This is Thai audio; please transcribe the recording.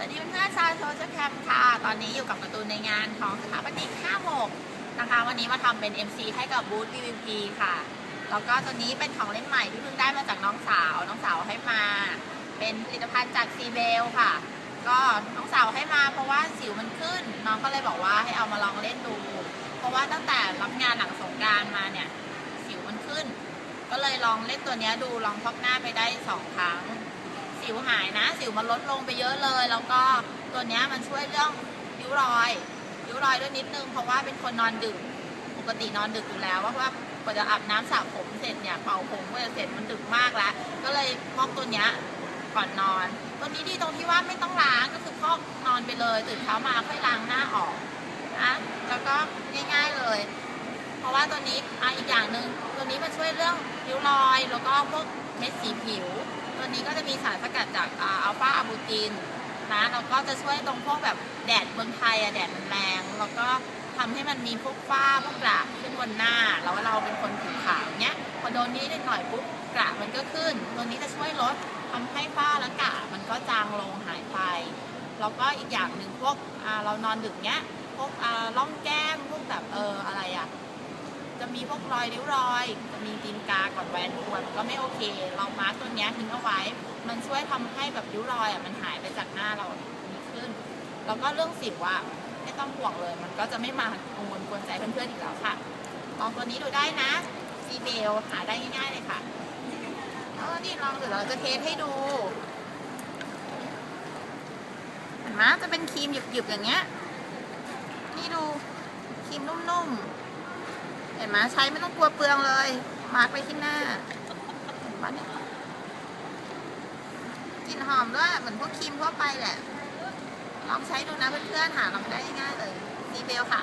วัสดีเพื่อนๆชาวโซเชียลแคมค่ะ ตอนนี้อยู่กับการ์ตูในงานของสถาปนิก5โมกนะคะ วันนี้มาทำเป็น MC ให้กับบูธ BVP ค่ะ แล้วก็ตัวนี้เป็นของเล่นใหม่ที่เพิ่งได้มาจากน้องสาว น้องสาวให้มา เป็นผลิตภัณฑ์จากซีเบลค่ะ ก็น้องสาวให้มาเพราะว่าสิวมันขึ้น น้องก็เลยบอกว่าให้เอามาลองเล่นดู เพราะว่าตั้งแต่รับงานหลังสงการมาเนี่ย สิวมันขึ้น ก็เลยลองเล่นตัวนี้ดู ลองพอกหน้าไปได้สองครั้ง สิวหายนะ สิวมันลดลงไปเยอะเลย แล้วก็ตัวนี้มันช่วยเรื่องริ้วรอยริ้วรอยด้วยนิดนึงเพราะว่าเป็นคนนอนดึกปกตินอนดึกอยู่แล้วว่าว่ากว่าจะอาบน้ำสระผมเสร็จเนี่ยเป่าผมก็จะเสร็จมันดึกมากแล้วก็เลยพอกตัวเนี้ยก่อนนอน ตัวนี้ดีตรงที่ว่าไม่ต้องล้างก็คือพอกนอนไปเลยตื่นเช้ามาค่อยล้างหน้าออกนะแล้วก็ง่ายๆเลย เพราะว่าตัวนี้อะอีกอย่างหนึ่งตัวนี้มันช่วยเรื่องริ้วรอยแล้วก็พวก เม็ดสีผิว ตัวนี้ก็จะมีสารสกัดจากอัลฟาอะบูตินนะแล้วก็จะช่วยตรงพวกแบบแดดเมืองไทยอะแดดมันแรง แล้วก็ทำให้มันมีพวกฝ้าพวกกระขึ้นบนหน้า แล้วเราเป็นคนผิวขาวเนี้ยพอโดนนี้นิดหน่อยปุ๊บกระมันก็ขึ้น ตัวนี้จะช่วยลดทำให้ฝ้าและกระมันก็จางลงหายไป แล้วก็อีกอย่างหนึ่งพวกเรานอนดึกเนี้ยพวกอ่าร่องแก้มพวกแบบเอออะไรอะจะมีพวกรอยริ้วรอย จะมีตีน แวนควรก็ไม่โอเคเรามาร์กตัวเนี้ยทิ้งเอาไว้ มันช่วยทำให้แบบริ้วรอยอะมันหายไปจากหน้าเราดีขึ้น แล้วก็เรื่องสิวอะไม่ต้องห่วงเลย มันก็จะไม่มากังวลกวนใจเพื่อนๆอีกแล้วค่ะลองตัวนี้ดูได้นะซีเบลหาได้ง่ายๆเลยค่ะเออนี่ลองเดี๋ยวเราจะเทสให้ดูเห็นไหมจะเป็นครีมหยุบๆอย่างเงี้ยนี่ดูครีมนุ่มๆ เห็นไหมใช้ไม่ต้องกลัวเปลืองเลย มาร์กไปที่หน้าเห็นปะเนี่ยกลิ่นหอมด้วยเหมือนพวกครีมทั่วไปแหละ ลองใช้ดูนะเพื่อนๆหาลองได้ง่ายเลยซีเบลค่ะ